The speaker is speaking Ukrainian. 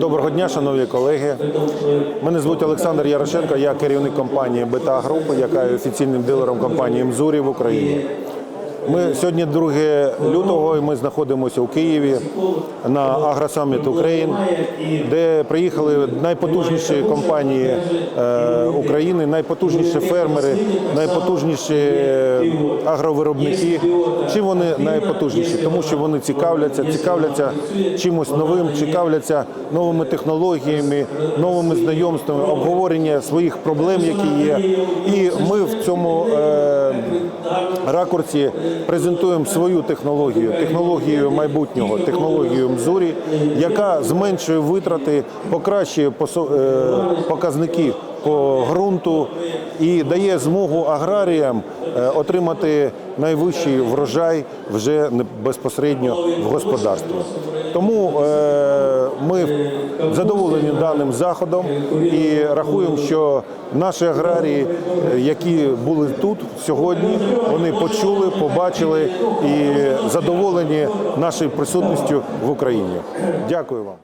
Доброго- дня, шановні колеги. Мене звуть Олександр Ярошенко, я керівник компанії Бета Груп, яка є офіційним дилером компанії Мзурі в Україні. Ми сьогодні 2 лютого і ми знаходимося у Києві на Агросаміт Україн, де приїхали найпотужніші компанії е, України, найпотужніші фермери, найпотужніші е, агровиробники. Чим вони найпотужніші? Тому що вони цікавляться, цікавляться чимось новим, цікавляться новими технологіями, новими знайомствами, обговорення своїх проблем, які є. І ми в цьому е, ракурсі презентуємо свою технологію, технологію майбутнього, технологію Мзурі, яка зменшує витрати, покращує е, показники по ґрунту і дає змогу аграріям е, отримати найвищий врожай вже безпосередньо в господарстві. Тому е, задоволені даним заходом і рахуємо, що наші аграрії, е, які були тут сьогодні, вони почули, побачили і задоволені нашою присутністю в Україні. Дякую вам.